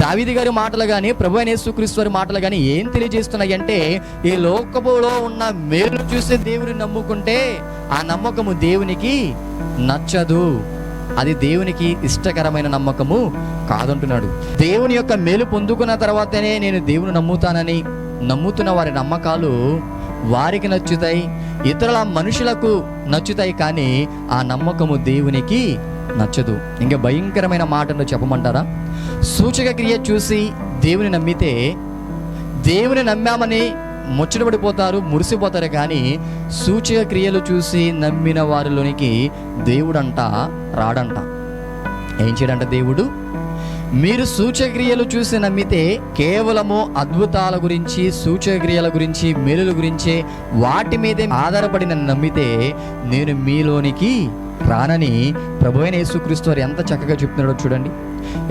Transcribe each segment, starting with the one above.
దావిది గారి మాటలు కానీ ప్రభు యేసుక్రీస్తు వారి మాటలు కానీ ఏం తెలియజేస్తున్నాయి అంటే ఈ లోకములో ఉన్న మేలు చూసి దేవుని నమ్ముకుంటే ఆ నమ్మకము దేవునికి నచ్చదు. అది దేవునికి ఇష్టకరమైన నమ్మకము కాదంటున్నాడు. దేవుని యొక్క మేలు పొందుకున్న తర్వాతనే నేను దేవుని నమ్ముతానని నమ్ముతున్న వారి నమ్మకాలు వారికి నచ్చుతాయి ఇతరుల మనుషులకు నచ్చుతాయి కానీ ఆ నమ్మకము దేవునికి నచ్చదు. ఇంకా భయంకరమైన మాటను చెప్పమంటారా? సూచక క్రియ చూసి దేవుని నమ్మితే దేవుని నమ్మామని ముచ్చటపడిపోతారు మురిసిపోతారు కానీ సూచక క్రియలు చూసి నమ్మిన వారిలోనికి దేవుడంట రాడంట. ఏం చేయడంట దేవుడు? మీరు సూచక్రియలు చూసి నమ్మితే కేవలము అద్భుతాల గురించి సూచక్రియల గురించి మేలుల గురించి వాటి మీదే ఆధారపడిన నమ్మితే నేను మీలోనికి రానని ప్రభు అయిన యేసుక్రీస్తు వారు ఎంత చక్కగా చెప్తున్నాడో చూడండి.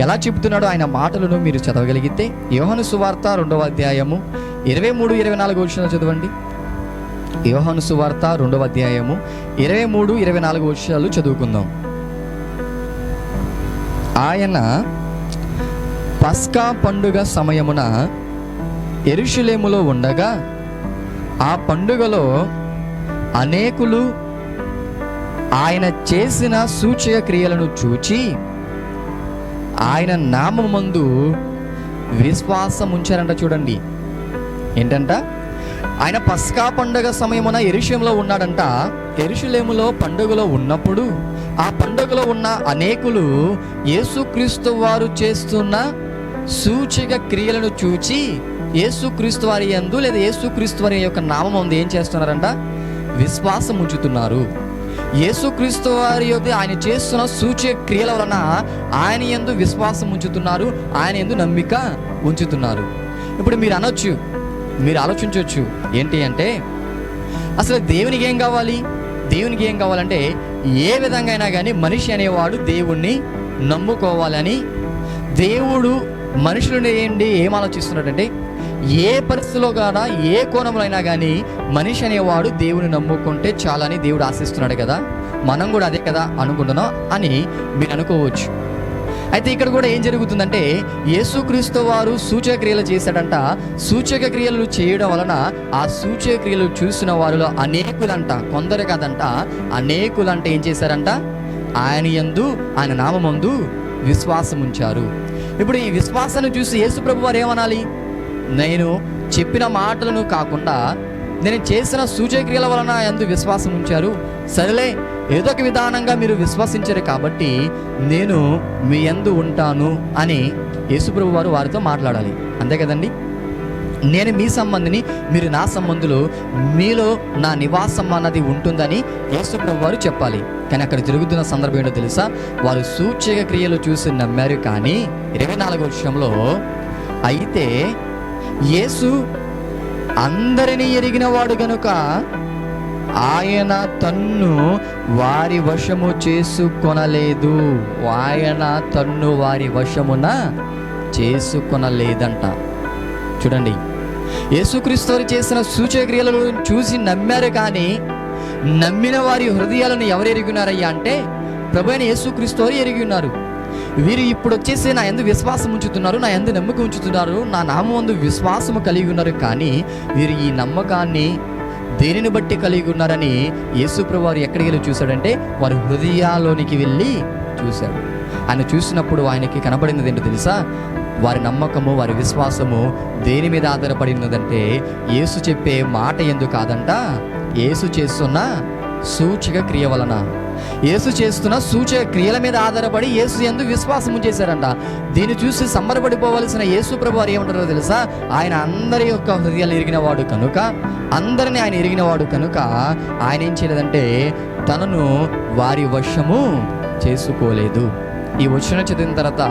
ఎలా చెప్తున్నాడో ఆయన మాటలను మీరు చదవగలిగితే యోహను సువార్త రెండవ అధ్యాయము ఇరవై మూడు ఇరవై నాలుగు వచ్చిన చదవండి. యోహను సువార్త రెండవ అధ్యాయము ఇరవై మూడు ఇరవై నాలుగు విషయాలు చదువుకుందాం. ఆయన పస్కా పండుగ సమయమున ఎరుషులేములో ఉండగా ఆ పండుగలో అనేకులు ఆయన చేసిన సూచక క్రియలను చూచి ఆయన నామందు విశ్వాసం ఉంచారంట చూడండి. ఏంటంట? ఆయన పస్కా పండుగ సమయమున ఎరుషంలో ఉన్నాడంట. ఎరుషులేములో పండుగలో ఉన్నప్పుడు ఆ పండుగలో ఉన్న అనేకులు యేసుక్రీస్తు వారు చేస్తున్న సూచిక క్రియలను చూచి యేసుక్రీస్తు వారి యందు లేదా యేసుక్రీస్తు వారి యొక్క నామం ఉంది ఏం చేస్తున్నారంట? విశ్వాసం ఉంచుతున్నారు యేసుక్రీస్తు వారి యొక్క ఆయన చేస్తున్న సూచ్య క్రియల వలన ఆయన ఎందు విశ్వాసం ఉంచుతున్నారు ఆయన ఎందు నమ్మిక ఉంచుతున్నారు. ఇప్పుడు మీరు అనొచ్చు మీరు ఆలోచించవచ్చు ఏంటి అంటే అసలు దేవునికి ఏం కావాలి? దేవునికి ఏం కావాలంటే ఏ విధంగా అయినా కానీ మనిషి అనేవాడు దేవుణ్ణి నమ్ముకోవాలని దేవుడు మనుషులు ఏంటి ఏం ఆలోచిస్తున్నాడంటే ఏ పరిస్థితిలో కాదా ఏ కోణంలో అయినా కానీ మనిషి అనేవాడు దేవుని నమ్ముకుంటే చాలని దేవుడు ఆశిస్తున్నాడు కదా. మనం కూడా అదే కదా అనుకుంటున్నాం అని మీరు అనుకోవచ్చు. అయితే ఇక్కడ కూడా ఏం జరుగుతుందంటే యేసుక్రీస్తు వారు సూచక క్రియలు చేశాడంట. సూచక క్రియలు చేయడం వలన ఆ సూచక క్రియలు చూసిన వారిలో అనేకులంట కొందరు కాదంట. అనేకులంట ఏం చేశారంట? ఆయన యందు ఆయన నామందు విశ్వాసం ఉంచారు ఇప్పుడు ఈ విశ్వాసాన్ని చూసి యేసు ప్రభు వారు ఏమనాలి? నేను చెప్పిన మాటలను కాకుండా నేను చేసిన సూచక్రియల వలన ఎందు విశ్వాసం ఉంచారు. సరేలే ఏదో ఒక విధానంగా మీరు విశ్వసించారు కాబట్టి నేను మీ ఎందు ఉంటాను అని యేసుప్రభు వారు వారితో మాట్లాడాలి. అంతే కదండి? నేను మీ సంబంధిని మీరు నా సంబంధులు మీలో నా నివాసం అన్నది ఉంటుందని యేసుప్రభు వారు చెప్పాలి. కానీ అక్కడ జరుగుతున్న సందర్భం ఏంటో తెలుసా? వారు సూచక క్రియలు చూసి నమ్మారు కానీ ఇరవై నాలుగో విషయంలో అయితే యేసు అందరినీ ఎరిగినవాడు గనుక ఆయన తన్ను వారి వశము చేసుకొనలేదు. ఆయన తన్ను వారి వశమున చేసుకొనలేదంట. చూడండి. యేసుక్రీస్తు వారు చేసిన సూచక్రియలను చూసి నమ్మారు కానీ నమ్మిన వారి హృదయాలను ఎవరు ఎరిగినారయ్యా అంటే ప్రభు అయిన యేసుక్రీస్తు వారు ఎరిగి ఉన్నారు. వీరు ఇప్పుడు వచ్చేసి నా ఎందు విశ్వాసం ఉంచుతున్నారు నా ఎందు నమ్మకం ఉంచుతున్నారు నా నామందు విశ్వాసము కలిగి ఉన్నారు. కానీ వీరు ఈ నమ్మకాన్ని దేనిని బట్టి కలిగి ఉన్నారని యేసుప్రభు వారు ఎక్కడికి వెళ్ళి చూశాడంటే వారి హృదయాల్లోనికి వెళ్ళి చూశాడు ఆయన చూసినప్పుడు ఆయనకి కనబడినది ఏంటో తెలుసా? వారి నమ్మకము వారి విశ్వాసము దేని మీద ఆధారపడినదంటే యేసు చెప్పే మాట ఎందుకు కాదంట యేసు చేస్తున్న సూచిక క్రియ వలన. యేసు చేస్తున్న సూచక క్రియల మీద ఆధారపడి యేసు ఎందు విశ్వాసం చేశారంట దీన్ని చూసి సంబరపడిపోవలసిన యేసు ప్రభు వారు ఏమంటారో తెలుసా? ఆయన అందరి యొక్క హృదయాలు ఎరిగినవాడు కనుక అందరిని ఆయన ఎరిగినవాడు కనుక ఆయన ఏం చేయలేదంటే తనను వారి వశము చేసుకోలేదు. ఈ వచ్చిన చదివిన తర్వాత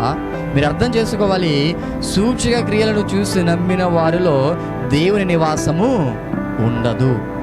మీరు అర్థం చేసుకోవాలి సూచక క్రియలను చూసి నమ్మిన వారిలో దేవుని నివాసము ఉండదు.